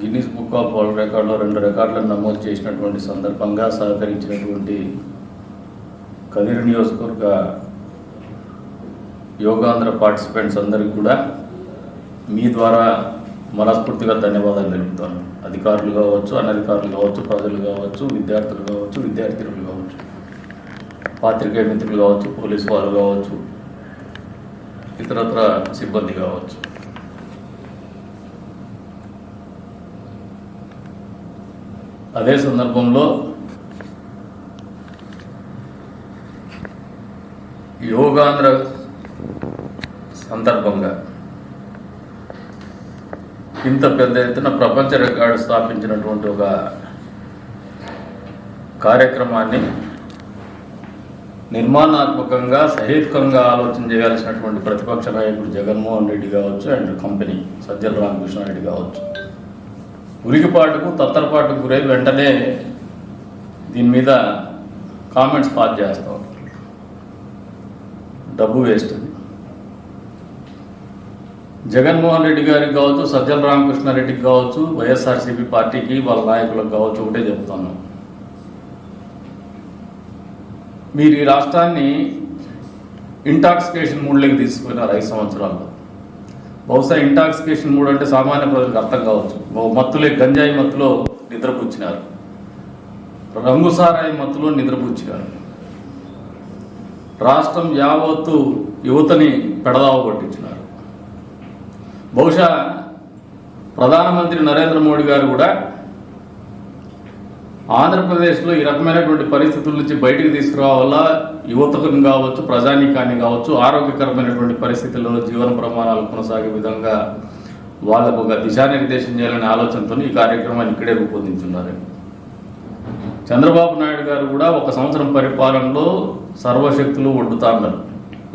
Guinness book of world రికార్డులో రెండు రికార్డులను నమోదు చేసినటువంటి సందర్భంగా సహకరించినటువంటి కదిరి నియోజకవర్గ యోగాంధ్ర పార్టిసిపెంట్స్ అందరికీ కూడా మీ ద్వారా మనస్ఫూర్తిగా ధన్యవాదాలు తెలుపుతాను. అధికారులు కావచ్చు అనధికారులు కావచ్చు ప్రజలు కావచ్చు విద్యార్థులు కావచ్చు విద్యార్థినులు కావచ్చు పాత్రికేయ మిత్రులు కావచ్చు పోలీసు వాళ్ళు కావచ్చు ఇతరత్ర సిబ్బంది కావచ్చు. అదే సందర్భంలో యోగాంధ్ర సందర్భంగా ఇంత పెద్ద ఎత్తున ప్రపంచ రికార్డు స్థాపించినటువంటి ఒక కార్యక్రమాన్ని నిర్మాణాత్మకంగా సహేతుకంగా ఆలోచన చేయాల్సినటువంటి ప్రతిపక్ష నాయకుడు జగన్మోహన్ రెడ్డి కావచ్చు అండ్ కంపెనీ సజ్జల రామకృష్ణారెడ్డి కావచ్చు. ఉరికిపాటుకు తత్తరపాటుకు గురై వెంటనే దీని మీద కామెంట్స్ పాస్ చేస్తాం డబ్బు వేస్ట్ అది. జగన్మోహన్ రెడ్డి గారికి కావచ్చు సజ్జల రామకృష్ణారెడ్డికి కావచ్చు వైఎస్ఆర్సీపీ పార్టీకి వాళ్ళ నాయకులకు కావచ్చు ఒకటే చెప్తాను. మీరు ఈ రాష్ట్రాన్ని ఇంటాక్సికేషన్ మూడ్లోకి తీసుకున్నారు ఐదు సంవత్సరాల్లో. బహుశా ఇంటాక్సికేషన్ మూడు అంటే సామాన్య ప్రజలకు అర్థం కావచ్చు. మత్తులే గంజాయి మత్తులో నిద్రపుచ్చినారు. రంగుసారాయి మత్తులో నిద్రపుచ్చినారు. రాష్ట్రం యావత్తు యువతని పెడదావ కొట్టించినారు బహుశా ప్రధానమంత్రి నరేంద్ర మోడీ గారు కూడా ఆంధ్రప్రదేశ్లో ఈ రకమైనటువంటి పరిస్థితుల నుంచి బయటికి తీసుకురావాలా యువతకుని కావచ్చు ప్రజానీకాన్ని కావచ్చు ఆరోగ్యకరమైనటువంటి పరిస్థితుల్లో జీవన ప్రమాణాలు కొనసాగే విధంగా వాళ్ళకు ఒక దిశానిర్దేశం చేయాలనే ఆలోచనతో ఈ కార్యక్రమాన్ని ఇక్కడే రూపొందించున్నారు. చంద్రబాబు నాయుడు గారు కూడా ఒక సంవత్సరం పరిపాలనలో సర్వశక్తులు ఒడ్డుతాన్నారు.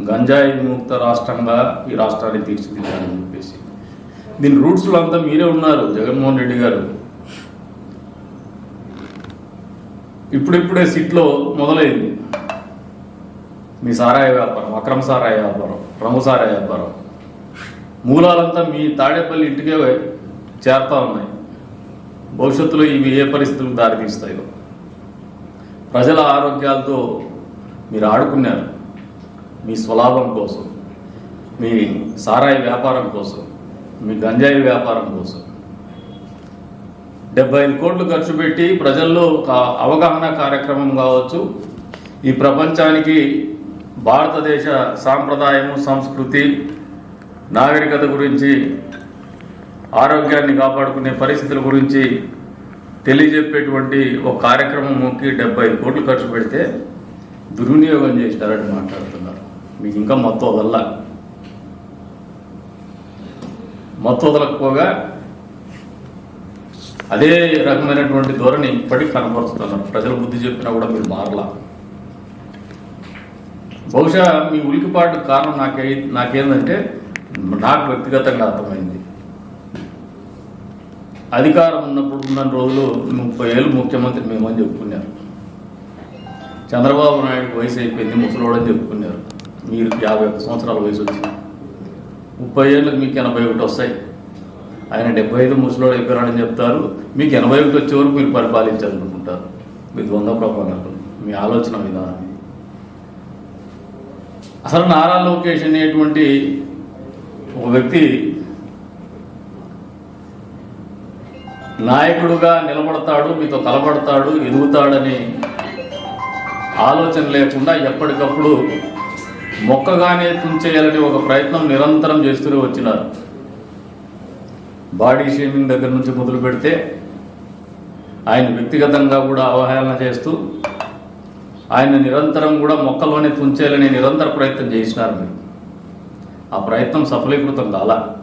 గంజాయి విముక్త రాష్ట్రంగా ఈ రాష్ట్రాన్ని తీర్చిదిద్దాలని చెప్పేసి. దీని రూట్స్లో అంతా మీరే ఉన్నారు జగన్మోహన్ రెడ్డి గారు. ఇప్పుడిప్పుడే సిట్లో మొదలైంది. మీ సారాయి వ్యాపారం అక్రమ సారాయి వ్యాపారం రము సారాయి వ్యాపారం. మూలాలంతా మీ తాడేపల్లి ఇంటికే చేరుతా ఉన్నాయి. భవిష్యత్తులో ఇవి ఏ పరిస్థితులకు దారితీస్తాయో. ప్రజల ఆరోగ్యాలతో మీరు ఆడుకున్నారు. మీ స్వలాభం కోసం మీ సారాయి వ్యాపారం కోసం మీ గంజాయి వ్యాపారం కోసం. డెబ్బై ఐదు కోట్లు ఖర్చు పెట్టి ప్రజల్లో ఒక అవగాహన కార్యక్రమం కావచ్చు. ఈ ప్రపంచానికి భారతదేశ సాంప్రదాయము సంస్కృతి నాగరికత గురించి ఆరోగ్యాన్ని కాపాడుకునే పరిస్థితుల గురించి తెలియజెప్పేటువంటి ఒక కార్యక్రమం మొక్కి డెబ్బై ఐదు కోట్లు ఖర్చు పెడితే దుర్వినియోగం చేసినారని మాట్లాడుతున్నారు. మీకు ఇంకా మొత్తం వదల మొత్తం వదలకపోగా అదే రకమైనటువంటి ధోరణి ఇప్పటికీ కనపరుస్తున్నారు ప్రజలు బుద్ధి చెప్పినా కూడా మీరు మారలా. బహుశా మీ ఉలికిపాటు కారణం నాకే నాకేందంటే నాకు వ్యక్తిగతంగా అర్థమైంది. అధికారం ఉన్నప్పుడు ఉన్న రోజులు ముప్పై ఏళ్ళు ముఖ్యమంత్రి మేమని చెప్పుకున్నారు. చంద్రబాబు నాయుడు వయసు అయిపోయింది ముసలోడని చెప్పుకున్నారు. మీరు యాభై ఒక్క సంవత్సరాల వయసు వచ్చింది. ముప్పై ఏళ్ళకి మీకు ఎనభై ఒకటి వస్తాయి. ఆయన డెబ్బై ఐదు ముసలోడు అయిపోయారని చెప్తారు. మీకు ఎనభై ఒకటి వచ్చే వరకు మీరు పరిపాలించాలనుకుంటారు మీ ద్వంద్వ ప్రపంచాలు మీ ఆలోచన విధానం. అసలు నారా లోకేష్ అనేటువంటి ఒక వ్యక్తి నాయకుడుగా నిలబడతాడు మీతో కలబడతాడు ఎదుగుతాడని ఆలోచన లేకుండా ఎప్పటికప్పుడు మొక్కగానే తుంచేయాలని ఒక ప్రయత్నం నిరంతరం చేస్తూనే వచ్చినారు. బాడీ షేమింగ్ దగ్గర నుంచి మొదలు పెడితే ఆయన వ్యక్తిగతంగా కూడా అవహేళన చేస్తూ ఆయన నిరంతరం కూడా మొక్కలోనే తుంచేయాలని నిరంతర ప్రయత్నం చేసినారు మీరు. ఆ ప్రయత్నం సఫలీకృతం కాలా.